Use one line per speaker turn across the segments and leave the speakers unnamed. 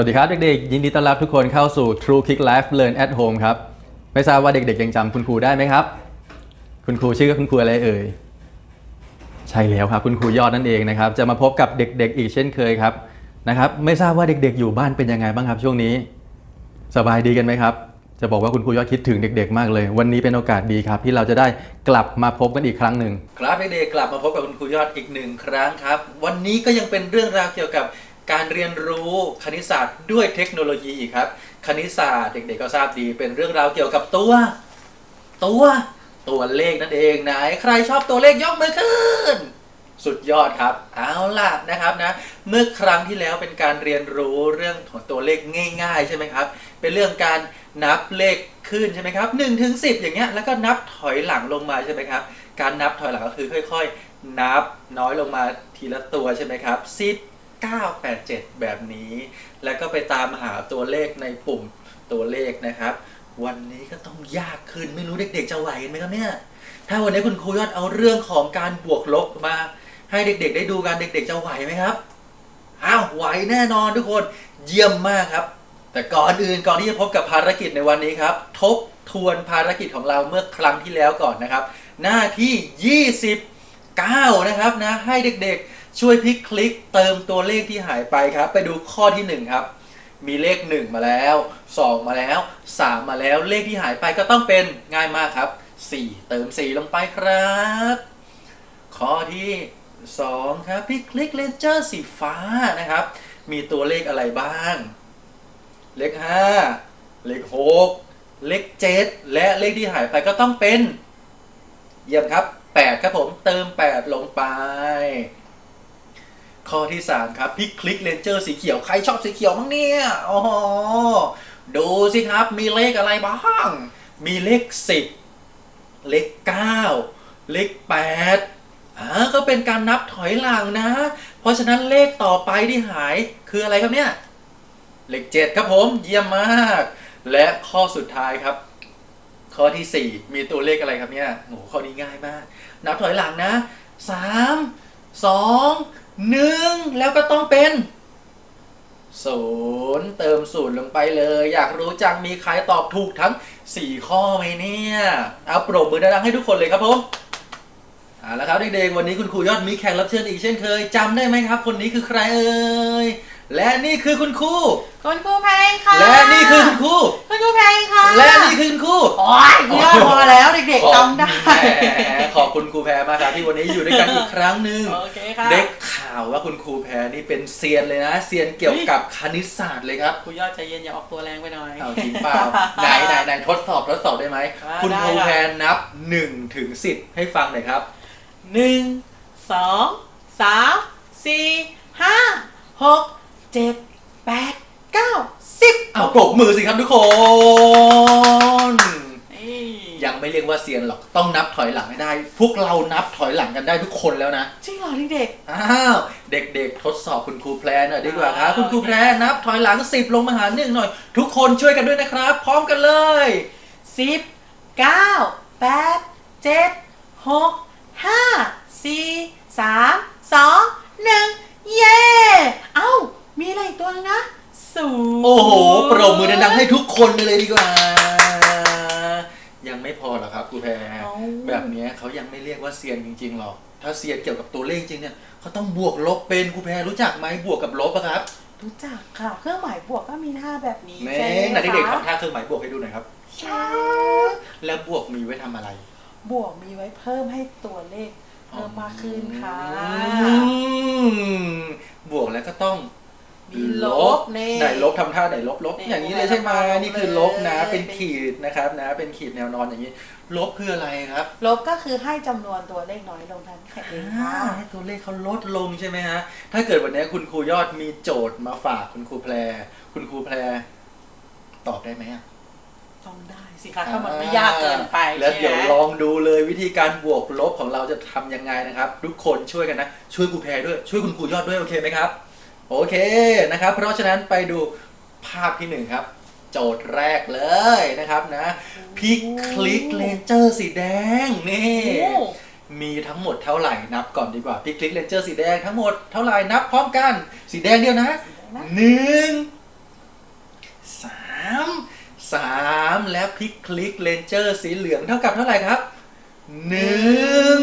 วัสดีครับเด็กๆ ยินดีต้อนรับทุกคนเข้าสู่ True Kick Life Learn at Home ครับ ไม่ทราบว่าเด็กๆ ยังจำคุณครูได้ไหมครับ คุณครูชื่อคุณครูอะไรเอ่ย ใช่แล้วครับคุณครูยอดนั่นเองนะครับ จะมาพบกับเด็กๆ อีกเช่นเคยครับนะครับ ไม่ทราบว่าเด็กๆ อยู่บ้านเป็นยังไงบ้างครับ ช่วงนี้ สบายดีกันไหมครับ จะบอกว่าคุณครูยอดคิดถึงเด็ก ๆ มากเลย วันนี้เป็นโอกาสดีครับ ที่เราจะได้กลับมาพบกันอีกครั้งหนึ่ง ครับเด็กๆ กลับมาพบกับคุณครูยอดอีกหนึ่งครั้งครับ วันนี้ก็ยังเป็นเรื่องราวเกี่ยวกับ การเรียนรู้คณิตศาสตร์ด้วยเทคโนโลยีอีกครับ คณิตศาสตร์เด็กๆก็ทราบดีเป็นเรื่องราวเกี่ยวกับตัว ตัวตัวเลขนั่นเองไหนใครชอบตัวเลขยกมือขึ้น สุดยอดครับ เอาล่ะนะครับนะ เมื่อครั้งที่แล้วเป็นการเรียนรู้เรื่องของตัวเลขง่าย ๆ ใช่ไหมครับ เป็นเรื่องการนับเลขขึ้นใช่ไหมครับ1ถึง10อย่างเงี้ยแล้วก็นับถอยหลังลงมาใช่ไหมครับ การนับถอยหลังก็คือค่อย ๆ นับน้อยลงมาทีละตัวใช่ไหมครับ10 9 8 7 แบบนี้ แล้วก็ไปตามหาตัวเลขในปุ่มตัวเลขนะครับ วันนี้ก็ต้องยากขึ้นไม่รู้เด็กๆจะไหวไหมครับเนี่ย ถ้าวันนี้คุณครูยอดเอาเรื่องของการบวกลบมา ให้เด็กๆ ได้ดูกันเด็ก ๆ จะไหวไหมครับอ้าวไหวแน่นอนทุกคนเยี่ยมมากครับ แต่ก่อนอื่นก่อนที่จะพบกับภารกิจในวันนี้ครับ ทบทวนภารกิจของเราเมื่อครั้งที่แล้วก่อนนะครับ หน้าที่ 29 นะครับนะให้เด็กๆ ช่วยพลิกคลิกเติมตัวเลขที่หายไปครับ ไปดูข้อที่ 1 ครับ มีเลข 1 มาแล้ว 2 มาแล้ว 3 มาแล้วเลขที่หายไปก็ต้องเป็นง่ายมากครับ 4 เติม 4 ลงไปครับ ข้อที่2ครับพลิกคลิกเลนเจอร์สีฟ้านะครับ มีตัวเลขอะไรบ้าง เลข 5 เลข 6 เลข 7 และเลขที่หายไปก็ต้องเป็น เยี่ยมครับ 8 ครับผมเติม ข้อที่ 3 ครับพิกคลิกเลนเจอร์สีเขียว ใครชอบสีเขียวบ้างเนี่ยอ๋อดูสิครับมีเลขอะไรบ้าง มีเลข 10 เลข 9 เลข8อ่าก็เป็นการนับถอยหลังนะ เพราะฉะนั้นเลขต่อไปที่หายคืออะไรครับเนี่ย เลข 7 ครับผมเยี่ยมมาก และข้อสุดท้ายครับ ข้อที่ 4 มีตัวเลขอะไรครับเนี่ยโอ้โหข้อนี้ง่ายมาก นับถอยหลังนะ 3 2 หนึ่งแล้วก็ต้องเป็นศูนย์เติมศูนย์ลงไปเลย อยากรู้จังมีใครตอบถูกทั้ง 4 ข้อไหมเนี่ย เอาปรบมือดังๆให้ทุกคนเลยครับผมเอาละครับเด็กๆวันนี้คุณครูยอดมีแขกรับเชิญอีกเช่นเคยจำได้ไหมครับ คนนี้คือใครเอ่ย และนี่คือคุณครู
คุณครูแพงค่ะ
และนี่คือคุณครู
คุณครูแพงค่ะ
และนี่คือคุณครู
โอ้ยเยอะพอแล้วเด็กๆจำได้
แหมขอบคุณครูแพรมากครับที่วันนี้อยู่ด้วยกันอีกครั้งหนึ่ง
โอเคค่ะ
ได้ข่าวว่าคุณครูแพรนี่เป็นเซียนเลยนะเซียนเกี่ยวกับคณิตศาสตร์เลยครับ
ครูยอดใจเย็นอย่าออกตัวแรงไปหน่อย
เอาจริงเปล่าไหนไหนไหนทดสอบทดสอบได้ไหม
อ่า
คุณครู
ได้ค่ะ
แพรนับ1ถึง10ให้ฟังหน่อยครับ
หนึ่งสองสามสี่ห้าหก เจ็ดแปดเก้าสิบ
เอาปรบมือสิครับทุกคน
นี่
ยังไม่เรียกว่าเซียนหรอกต้องนับถอยหลังให้ได้ พวกเรานับถอยหลังกันได้ทุกคนแล้วนะ
จริงเหรอเด็ก
อ้าวเด็กๆ ทดสอบคุณครูแพรหน่อยดีกว่าครับ
อ่า
คุณครูแพรนับถอยหลัง10ลงมาหาหนึ่งหน่อย ทุกคนช่วยกันด้วยนะครับ พร้อมกันเลย
ๆสิบเก้าแปดเจ็ดหกห้าสี่สามสองหนึ่งเย้ เอ้า มีอะไรอีกตัวนึงนะศูนย์
โอ้โห ปรบ มือดังๆให้ทุกคนไปเลยดีกว่า ยังไม่พอหรอครับครูแพร
เอ้า
แบบเนี้ยเขายังไม่เรียกว่าเซียนจริงๆหรอก ถ้าเซียนเกี่ยวกับตัวเลขจริงเนี่ยเขาต้องบวกลบเป็นครูแพรรู้จักไหมบวกกับลบอะครับ
รู้จักค่ะ เครื่องหมายบวกก็มีท่าแบบนี้
แม่
ใช่
ไห
ไห
น
ม
เด็กๆ
คะ
ทำท่าเครื่องหมายบวกให้ดูหน่อยครับ
ใช่
แล้วบวกมีไว้ทำอะไร
บวกมีไว้เพิ่มให้ตัวเลขเพิ่มมากขึ้นค่ะ
อืมบวกแล้วก็ต้อง
มีลบนี่
ไหนลบทำท่าไหนลบลบ
นี่
อย่างนี้เลยใช่ไหม
ลบ
นี่คือลบนะ
เลย
เป็นขีดนะครับนะ เป็นขีดแนวนอนอย่างนี้ ลบคืออะไรครับ
ลบก็คือให้จำนวนตัวเลขน้อยลงทันแค่เองค่ะ
อ่าให้ตัวเลขเขาลดลงใช่ไหมฮะ ถ้าเกิดวันนี้คุณครูยอดมีโจทย์มาฝากคุณครูแพร คุณครูแพร ตอบได้ไหมอะ
ต้องได้สิคะถ้ามันไม่ยากเกินไป
แล้ว
ใช่
เดี๋ยว
ไหม
ลองดูเลยวิธีการบวกลบของเราจะทำยังไงนะครับ ทุกคนช่วยกันนะ ช่วยครูแพรด้วย ช่วยคุณครูยอดด้วยโอเคไหมครับ โอเคนะครับ เพราะฉะนั้นไปดูภาพที่หนึ่งครับ โจทย์แรกเลยนะครับนะพิกคลิกเลนเจอร์สีแดงนี่มีทั้งหมดเท่าไหร่นับก่อนดีกว่าพิกคลิกเลนเจอร์สีแดงทั้งหมดเท่าไหร่นับพร้อมกัน สีแดงเดียวนะหนึ่งสามสามแล้วพลิกคลิกเลนเจอร์สีเหลืองเท่ากับเท่าไหร่ครับหนึ่ง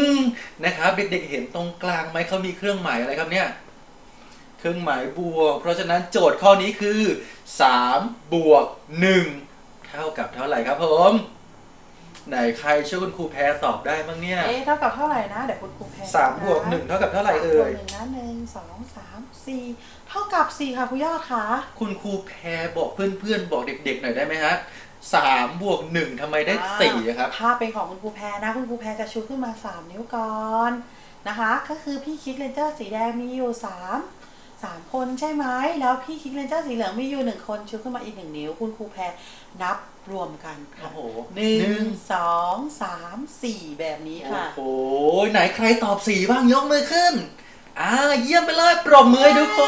นะครับ เด็กๆเห็นตรงกลางไหมเขามีเครื่องหมายอะไรครับเนี่ย เครื่องหมายบวก เพราะฉะนั้นโจทย์ข้อนี้คือ3บวก1เท่ากับเท่าไหร่ครับผม ไหนใครช่วยคุณครูแพรตอบได้บ้างเนี่ย
เอ๊ะเท่ากับเท่าไหร่นะ เดี๋ยวคุณครูแพร
สามบวกหนึ่งเท่ากับเท่าไหร่เอ่ย
สามบวกหนึ่งนะหนึ่งสองสามสี่เท่ากับสี่ค่ะคุณยอดค่ะ
คุณครูแพรบอกเพื่อนๆ บอกเด็กๆหน่อยได้ไหมฮะสามบวกหนึ่งทำไมได้สี่อะครับ
ถ้าเป็นของคุณครูแพรนะ คุณครูแพรจะชูขึ้นมา3นิ้วก่อนนะคะ ก็คือพี่คิกเลนเจอร์สีแดงมีอยู่ 3 3คนใช่ไหมแล้วพี่คิกเลนเจอร์สีเหลืองมีอยู่1คนชูขึ้นมาอีก1นิ้ว คุณครูแพรนับรวมกันค่ะ
โอ้โห
หนึ่งสองสามสี่แบบนี้
โอ้
ค่ะ
โหไหนใครตอบสี่บ้างยกมือขึ้น อ่าเยี่ยมไปเลยปรบมือให้ทุกค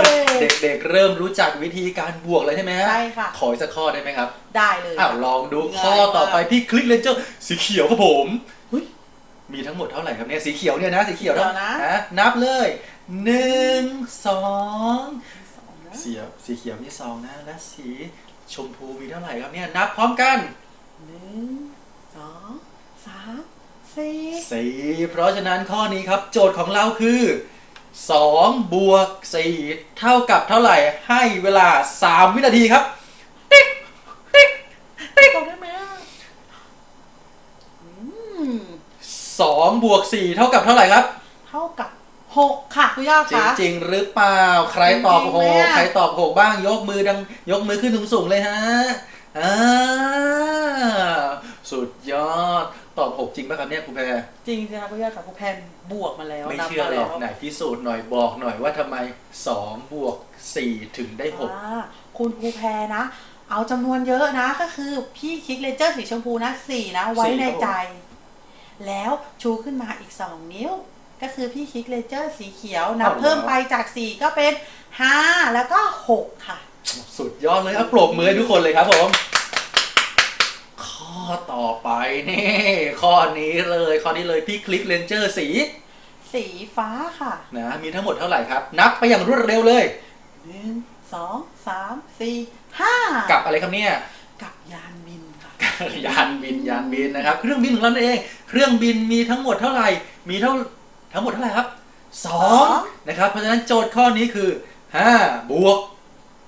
น
เย้
เด็กๆเริ่มรู้จักวิธีการบวกแล้วใช่ไหมฮะ
ใช่ค่ะ
ขออีกสักข้อได้ไหมครับ
ได้เลย
อ้าวลองดู
ง่าย
ข้อต่อไป
มาก
พี่คลิกเลนเจอร์สีเขียวครับผม
อุ๊ย
มีทั้งหมดเท่าไหร่ครับเนี่ยสีเขียวเนี่ยนะสีเขียว
สีเขียวนะ
ฮนับเลย หนึ่งสอง
สองนะ
สีสีเขียวมีสองนะ และสีชมพูมีเท่าไหร่ครับเนี่ย นับพร้อมกัน
หนึ่งสองสามสี่
สี่เพราะฉะนั้นข้อนี้ครับ โจทย์ของเราคือ2บวก4เท่ากับเท่าไหร่ให้เวลา3วินาทีครับ ติ๊ก ติ๊ก
ติ๊กได้ไหมอะอืม
2บวก4เท่ากับเท่าไหร่ครับ
เท่ากับ หกค่ะคุณยอด
จริง
คะ
จริงๆหรือเปล่า ใครตอบ
จริงๆ
ห
ไหม
ก
อะ
ใครตอบหกบ้างยกมือดังยกมือขึ้นสูงๆเลยฮะอ่าสุดยอดตอบหกจริงป่ะครับเนี่ยครูแพร
จริงๆนะคุณยอดค่ะคุณแพนบวกมาแล้ว
ไม่
นับ
เชื่อ
มา
หร
แล้
อก
ว
ไหนพิสูจน์หน่อยบอกหน่อยว่าทำไม2บวก4ถึงได้หก
อ่าคุณครูแพรนะ เอาจำนวนเยอะนะก็คือพี่คิกเลนเจอร์สีชมพูนะสี่นะ ไว้
สี่
ใน
ครับผม
ใจ แล้วชูขึ้นมาอีกสองนิ้ว ก็คือพี่คิกเลนเจอร์สีเขียวนับเพิ่มไปจากสี่ก็เป็นห้าแล้วก็หกค่ะ
สุดยอดเลยครับปรบมือให้ทุกคนเลยครับผม ข้อต่อไปนี่ ข้อนี้เลย ข้อนี้เลยพี่คลิกเลนเจอร์สี
สีฟ้าค่ะ
นะมีทั้งหมดเท่าไหร่ครับ นับไปอย่างรวดเร็วเลย
หนึ่งสองสามสี่ห้า
กับอะไรครับเนี่ย
กับยานบินค่ะ
ยานบินยานบินนะครับ เครื่องบินของเรานั่นเอง เครื่องบินมีทั้งหมดเท่าไหร่ มีเท่า ทั้งหมดเท่าไหร่ครับสองนะครับ เพราะฉะนั้นโจทย์ข้อนี้คือ5บวก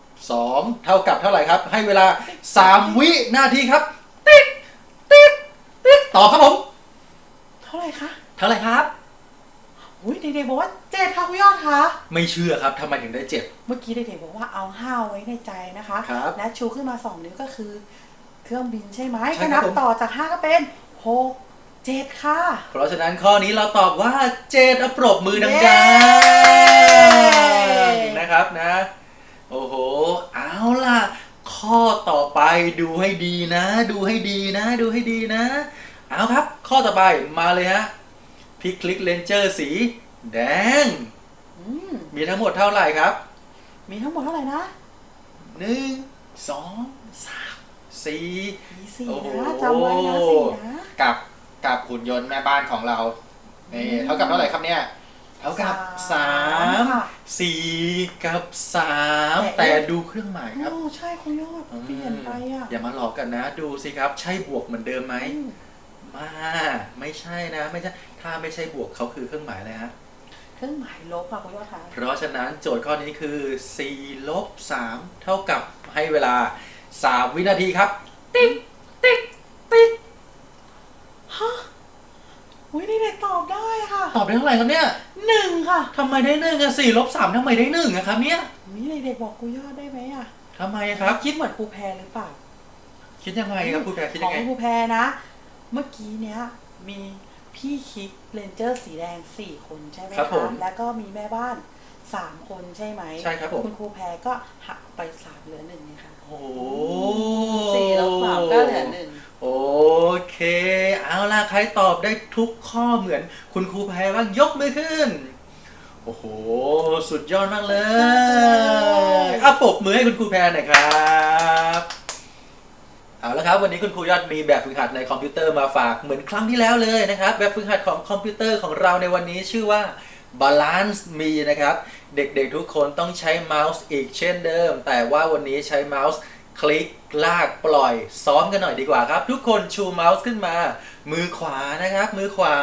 2เท่ากับเท่าไหร่ครับ ให้เวลา 3 วินาทีครับ ติ๊กติ๊กติ๊กตอบครับผม
เท่าไหร่คะ
เท่าไหร่ครับ
อุ้ยเด็กๆบอกว่าเจ็ดค่ะคุณยอดคะ
ไม่เชื่อครับทำไมถึงได้เจ็ด
เมื่อกี้เด็กๆบอกว่าเอาห้าไว้ในใจนะคะ
ครับ
และชูขึ้นมาสองนิ้วก็คือ เครื่องบินใช่ไหม
ใช่
ก็
ครับ
นับ
ผม
ต่อจากห้าก็เป็นหก เจ็ดค่ะ
เพราะฉะนั้นข้อนี้เราตอบว่าเจ็ดอะปรบมือดั
เย้
งๆนะครับนะ โอ้โห เอาล่ะ ข้อต่อไปดูให้ดีนะ ดูให้ดีนะ ดูให้ดีนะ เอาครับ ข้อต่อไปมาเลยฮะพิกคลิกเลนเจอร์สี แดง
อืม
มีทั้งหมดเท่าไหร่ครับ
มีทั้งหมดเท่าไหร่นะ
หนึ่งสองสามสี่
มีสี่
โอ้โห
นะจำไว้นะสี่นะ
กับ กับหุ่นยนต์แม่บ้านของเรานี่
อืม
เท่ากับเท่าไหร่ครับเนี่ย เท่ากับสาม
ค่ะ
สี่กับสาม
แต่
แต่ดูเครื่องหมายครับ
โอ้ใช่คุณยอดเปลี่ยนไปอะ
อย่ามาหลอกกันนะ ดูสิครับ ใช่บวกเหมือนเดิมไหม
อืม
มาไม่ใช่นะ ไม่ใช่ ถ้าไม่ใช่บวกเขาคือเครื่องหมายอะไรฮะ
เครื่องหมายลบค่ะคุณยอดคะ
เพราะฉะนั้นโจทย์ข้อนี้คือ4ลบ3เท่ากับให้เวลา 3 วินาทีครับ ติ๊กติ๊กติ๊ก
ฮะ อุ้ยเด็กๆตอบได้ค่ะ
ตอบได้เท่าไหร่ครับเนี่ย
หนึ่งค่ะ
ทำไมได้หนึ่งอะสี่ลบสามทำไมได้หนึ่งอะครับเนี่ย
อุ้ยเด็กๆบอกครูยอดได้ไหมอะ
ทำไมอะครับ
คิดเหมือนครูแพรหรือเปล่า
คิดยังไงครับคุณแพรคิด
ข
ยั
อง
งไง
ครูแพรนะ เมื่อกี้เนี้ยมีพี่คิกเลนเจอร์สีแดงสี่คนใช่ไหม
ครับ
คะ
ผม
แล้วก็มีแม่บ้านสามคนใช่ไหม
ใช่ครับผม
คุณครูแพรก็หักไปสามเหลือหนึ่งนะคะ
โอ้โห
สี่ลบสามก็เหลือหนึ่ง
โอเค เอาล่ะใครตอบได้ทุกข้อเหมือน คุณครูแพรบ้างยกมือขึ้น โอ้โห สุดยอดมากเลยอะปรบมือให้คุณครูแพรหน่อยครับเอาละครับวันนี้คุณครูยอดมีแบบฝึกหัดในคอมพิวเตอร์มาฝากเหมือนครั้งที่แล้วเลยนะครับ แบบฝึกหัดของคอมพิวเตอร์ของเราในวันนี้ชื่อว่า balance มีนะครับ เด็กๆทุกคนต้องใช้เมาส์อีกเช่นเดิม แต่ว่าวันนี้ใช้เมาส์ คลิกลากปล่อยซ้อมกันหน่อยดีกว่าครับ ทุกคนชูเมาส์ขึ้นมา มือขวานะครับ มือขวา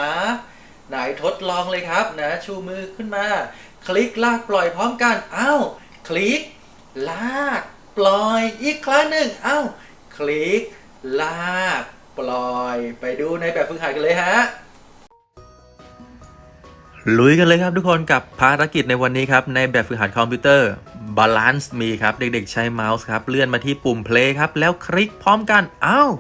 ไหนทดลองเลยครับนะชูมือขึ้นมา คลิกลากปล่อยพร้อมกันอ้าวคลิก ลากปล่อยอีกครั้งหนึ่งอ้าวคลิก ลาก ปล่อย ไปดูในแบบฝึกหัดกันเลยฮะ ลุยกันเลยครับทุกคนกับภารกิจในวันนี้ครับ ในแบบฝึกหัดคอมพิวเตอร์ Balance มีครับ เด็กๆ ใช้เมาส์ครับ เลื่อนมาที่ปุ่ม play ครับ แล้วคลิกพร้อมกันอ้าว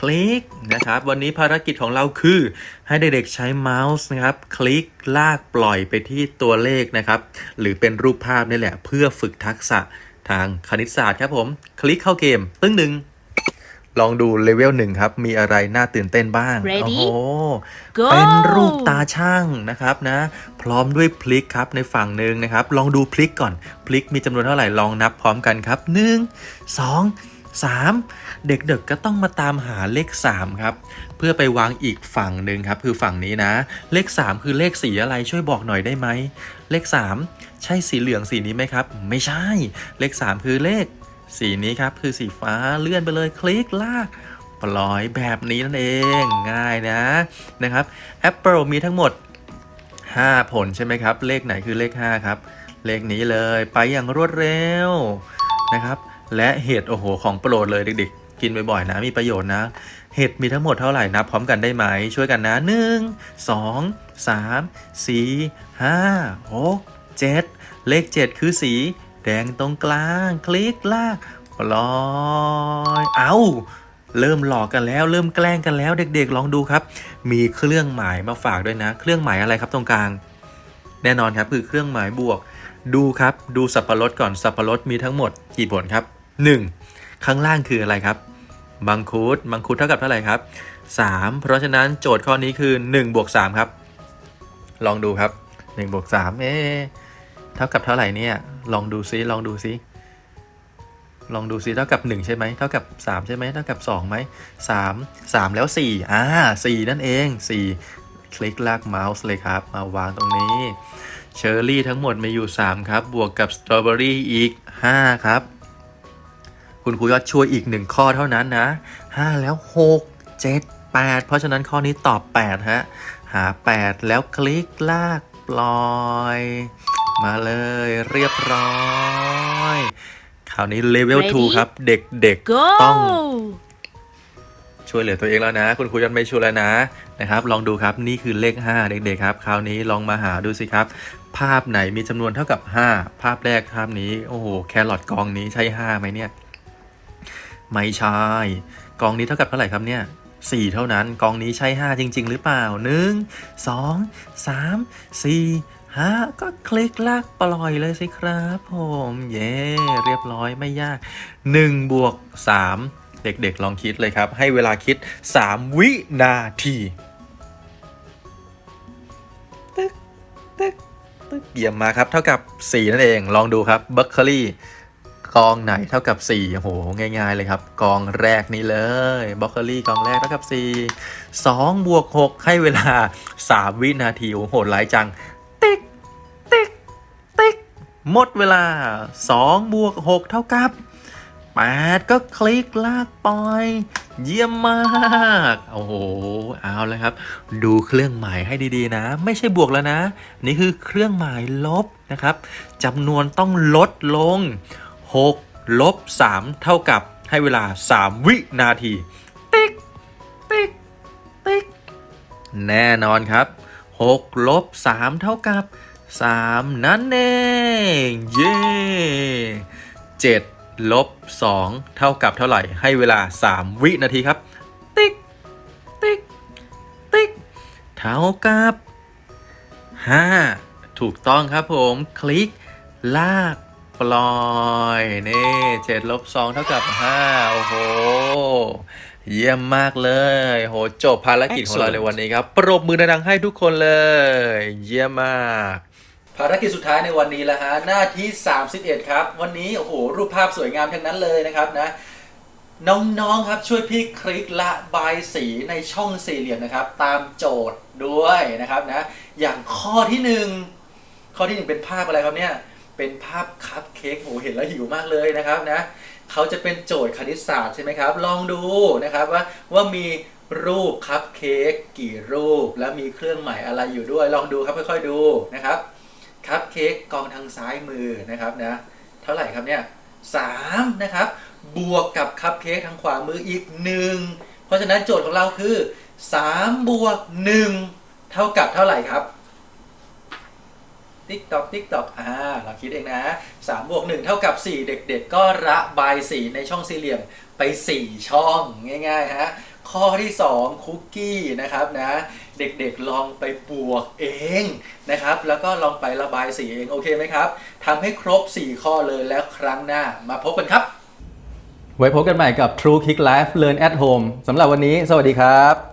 คลิกนะครับ วันนี้ภารกิจของเราคือให้เด็กๆใช้เมาส์นะครับ คลิกลากปล่อยไปที่ตัวเลขนะครับ หรือเป็นรูปภาพนี่แหละ เพื่อฝึกทักษะทางคณิตศาสตร์ครับผม คลิกเข้าเกมตึ้งหนึ่ง ลองดูเลเวลหนึ่งครับ มีอะไรน่าตื่นเต้นบ้าง
Ready?
โอ้โห
Go
เป็นรูปตาช่างนะครับนะ พร้อมด้วยพลิกครับในฝั่งหนึ่งนะครับ ลองดูพลิกก่อน พลิกมีจำนวนเท่าไหร่ ลองนับพร้อมกันครับ 1 2 3 เด็กๆก็ต้องมาตามหาเลข 3 ครับ เพื่อไปวางอีกฝั่งหนึ่งครับ คือฝั่งนี้นะ เลข 3 คือเลขสีอะไรช่วยบอกหน่อยได้ไหม เลข 3 ใช่สีเหลืองสีนี้ไหมครับ ไม่ใช่ เลข 3 คือเลข สีนี้ครับคือสีฟ้าเลื่อนไปเลยคลิกลากปล่อยแบบนี้นั่นเองง่ายนะนะครับ Apple มีทั้งหมด 5 ผลใช่ไหมครับ เลขไหนคือเลข 5 ครับ เลขนี้เลยไปอย่างรวดเร็วนะครับ และเห็ดโอ้โหของโปรดเลยเด็กๆ กินบ่อยๆนะมีประโยชน์นะ เห็ดมีทั้งหมดเท่าไหร่นับพร้อมกันได้ไหมช่วยกันนะ 1 2 3 4 5 6 7 เลข 7 คือสี แดงตรงกลาง คลิกลากปล่อยเอาเริ่มหลอกกันแล้ว เริ่มแกล้งกันแล้วเด็กๆลองดูครับ มีเครื่องหมายมาฝากด้วยนะ เครื่องหมายอะไรครับตรงกลาง แน่นอนครับคือเครื่องหมายบวก ดูครับ ดูสับปะรดก่อนสับปะรดมีทั้งหมดกี่ผลครับ 1. ข้างล่างคืออะไรครับมังคุดมังคุดเท่ากับเท่าไหร่ครับ 3 เพราะฉะนั้นโจทย์ข้อนี้คือ1บวก3ครับ ลองดูครับ1บวก3เอ๊ ท่ากับเท่าไหร่เนี่ย ลองดูซิ ลองดูซิ ลองดูซิ เท่ากับ 1 ใช่ไหม เท่ากับ 3 ใช่ไหม เท่ากับ2ไหม3 3แล้ว4อ่า4นั่นเอง 4 คลิกลากเมาส์เลยครับ มาวางตรงนี้ เชอร์รี่ทั้งหมดมีอยู่ 3 ครับ บวกกับสตรอเบอรี่อีก 5 ครับ คุณครูยอดช่วยอีก 1 ข้อเท่านั้นนะ 5 แล้ว 6 7 8 เพราะฉะนั้นข้อนี้ตอบ 8 ฮะ หา 8 แล้วคลิกลากปล่อย มาเลยเรียบร้อย คราวนี้เลเวล
Ready?
2 ครับ เด็ก
Go
ๆ ต้องช่วยเหลือตัวเองแล้วนะ คุณครูยอดไม่ช่วยแล้วนะนะครับ ลองดูครับนี่คือเลข 5 เด็กๆครับ คราวนี้ลองมาหาดูสิครับ ภาพไหนมีจำนวนเท่ากับ 5 ภาพแรกภาพนี้โอ้โหแครอทกองนี้ใช่ 5ไหมเนี่ย ไม่ใช่กองนี้เท่ากับเท่าไหร่ครับเนี่ยสี่เท่านั้นกองนี้ใช่ 5 จริง ๆ หรือเปล่า 1 2 3 4 5ก็คลิกลากปล่อยเลยสิครับผมเย้เรียบร้อยไม่ยาก1บวก3 เด็กๆลองคิดเลยครับ ให้เวลาคิด 3 วินาทีตึ๊กตึ๊กตึ๊กเยี่ยมมาครับ เท่ากับ 4 นั่นเองลองดูครับเบ r ร์เ e อรี่กองไหนเท่ากับ4โอ้โหง่ายๆเลยครับ กองแรกนี้เลยบล็อกเกอรี่กองแรกเท่ากับ 4 2บวก6ให้เวลา 3 วินาทีโอ้โหหลายจัง หมดเวลา2บวก6เท่ากับ 8 ก็คลิกลากปล่อย เยี่ยมมาก โอ้โห เอาเลยครับ ดูเครื่องหมายให้ดีๆนะ ไม่ใช่บวกแล้วนะ นี่คือเครื่องหมายลบนะครับจำนวนต้องลดลง 6 ลบ 3 เท่ากับให้เวลา 3 วินาที ติ๊ก ติ๊ก ติ๊ก แน่นอนครับ 6 ลบ 3 เท่ากับ 3 นั่นเอง เย้7ลบ2เท่ากับเท่าไหร่ ให้เวลา 3 วินาทีครับ ติ๊ก ติ๊ก ติ๊ก เท่ากับ 5 ถูกต้องครับผม คลิก ลาก ปล่อย นี่เจ็ดลบสองเท่ากับ 5 โอ้โห เยี่ยมมากเลย โห จบภารกิจของเราในวันนี้ครับ ปรบมือดังๆให้ทุกคนเลย เยี่ยมมาก ภารกิจสุดท้ายในวันนี้แล้วฮะหน้าที่ 31 ครับ วันนี้โอ้โหรูปภาพสวยงามทั้งนั้นเลยนะครับนะน้องๆครับช่วยพี่คลิกละบายสีในช่องสี่เหลี่ยมนะครับ ตามโจทย์ด้วยนะครับนะอย่างข้อที่หนึ่งข้อที่หนึ่งเป็นภาพอะไรครับเนี่ยเป็นภาพคัพเค้กโหเห็นแล้วหิวมากเลยนะครับนะเขาจะเป็นโจทย์คณิตศาสตร์ใช่ไหมครับ ลองดูนะครับว่าว่ามีรูปคัพเค้กกี่รูป แล้วมีเครื่องหมายอะไรอยู่ด้วย ลองดูครับค่อยๆดูนะครับ คัพเค้กกองทางซ้ายมือนะครับนะเท่าไหร่ครับเนี่ยสามนะครับ บวกกับคัพเค้กทางขวามืออีกหนึ่งเพราะฉะนั้นโจทย์ของเราคือ3บวก1เท่ากับเท่าไหร่ครับติ๊กตอกติ๊กตอกอ่าเราคิดเองนะ3บวก1เท่ากับ4เด็กๆ ก็ระบายสีในช่องสี่เหลี่ยมไป4ช่องง่ายๆฮะ ข้อที่ 2 คุกกี้นะครับนะเด็กๆลองไปบวกเองนะครับ แล้วก็ลองไประบายสีเองโอเคไหมครับทำให้ครบ 4 ข้อเลยแล้วครั้งหน้ามาพบกันครับ ไว้พบกันใหม่กับ True Kick Life Learn at Home สำหรับวันนี้ สวัสดีครับ